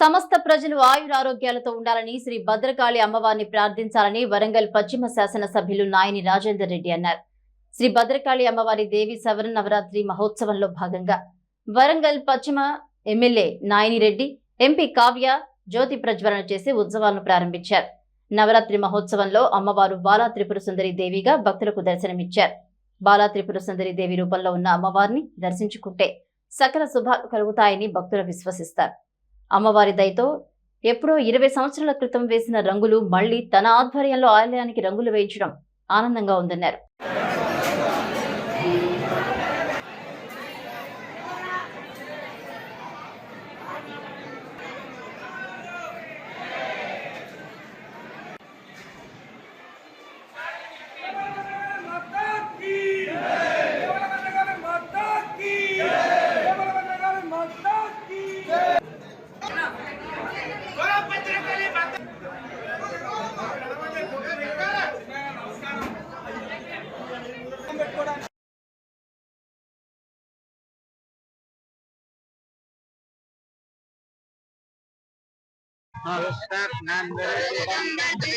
సమస్త ప్రజలు ఆయురారోగ్యాలతో ఉండాలని శ్రీ భద్రకాళి అమ్మవారిని ప్రార్థించాలని వరంగల్ పశ్చిమ శాసన సభ్యులు నాయని రాజేందర్ రెడ్డి అన్నారు. శ్రీ భద్రకాళి అమ్మవారి దేవి సవర నవరాత్రి మహోత్సవంలో భాగంగా వరంగల్ పశ్చిమ ఎమ్మెల్యే నాయని రెడ్డి ఎంపీ కావ్య జ్యోతి ప్రజ్వలన చేసి ఉత్సవాలను ప్రారంభించారు. నవరాత్రి మహోత్సవంలో అమ్మవారు బాలా త్రిపుర సుందరి దేవిగా భక్తులకు దర్శనమిచ్చారు. బాలా త్రిపుర సుందరి దేవి రూపంలో ఉన్న అమ్మవారిని దర్శించుకుంటే సకల శుభాలు కలుగుతాయని భక్తులు విశ్వసిస్తారు. అమ్మవారి దయతో ఎప్పుడో ఇరవై సంవత్సరాల క్రితం వేసిన రంగులు మళ్ళీ తన ఆధ్వర్యంలో ఆలయానికి రంగులు వేయించడం ఆనందంగా ఉందన్నారు. సార్ ఇట్లాగండి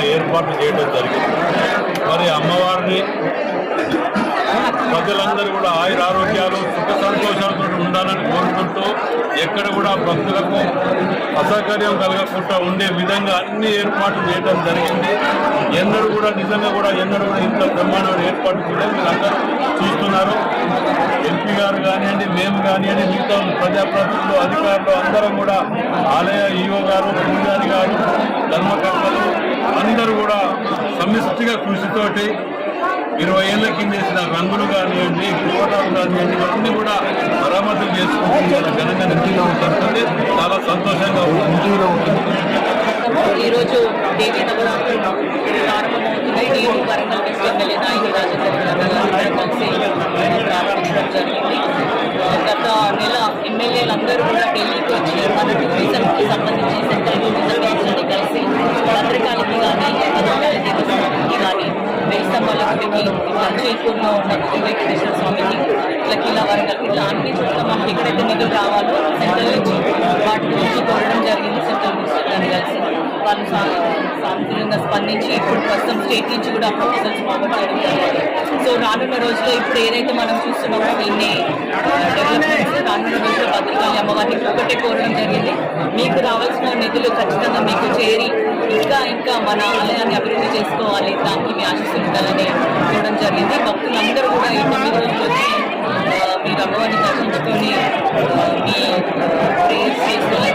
కూడా ఏర్పాట్లు చేయడం జరిగింది. మరి అమ్మవారిని ప్రజలందరూ కూడా ఆయుర ఆరోగ్యాలు సుఖ సంతోషాలతో ఉండాలని కోరుకుంటూ ఎక్కడ కూడా భక్తులకు అసౌకర్యం కలగకుండా ఉండే విధంగా అన్ని ఏర్పాట్లు చేయడం జరిగింది. ఎన్నడూ కూడా నిజంగా కూడా ఎన్నడూ కూడా ఇంత బ్రహ్మాండమైన ఏర్పాటు కూడా మీరందరూ చూస్తున్నారు. ఎంపీ గారు కానివ్వండి మేము కానివ్వండి మిగతా ప్రజాప్రతినిధులు అధికారులు అందరం కూడా ఆలయ ఈఓ గారు పూజారి గారు ధర్మకర్తలు అందరూ కూడా సమిష్టిగా కృషితోటి ఇరవై ఏళ్ళ కింద వేసిన రంగులు కానివ్వండి కోటాలు కానివ్వండి ఇవన్నీ కూడా మరమ్మతులు చేసుకుంటూ ఘనంగా నింటిలో ఉంటుంది చాలా సంతోషంగా ఉంటుంది ఈరోజు దేవీ నవరాత్రులు ఇట్లా అన్ని చోట్ల మనకి ఎక్కడైతే నిధులు రావాలో సెంట్రల్ నుంచి వాటి గురించి కోరడం జరిగింది. సెంట్రల్ మినిస్టర్ కలిసి వాళ్ళు సానుకూలంగా స్పందించి ఇప్పుడు ప్రస్తుతం స్టేట్ నుంచి కూడా ప్రపోజల్స్ ఫార్వర్డ్ చేయడం జరిగింది. సో రానున్న రోజుల్లో ఇప్పుడు ఏదైతే మనం చూస్తున్నామో ఇన్ని డెవలప్మెంట్స్ రానున్న రోజుల్లో భద్రకాళి అమ్మవారిని ఒకటే కోరడం జరిగింది. మీకు రావాల్సిన నిధులు ఖచ్చితంగా మీకు చేరి ఇంకా ఇంకా మన ఆలయాన్ని అభివృద్ధి చేసుకోవాలి. దానికి మీ ఆశీస్సులు ఉండాలని చూడడం జరిగింది. భక్తులు Maria, por mim, crucificada.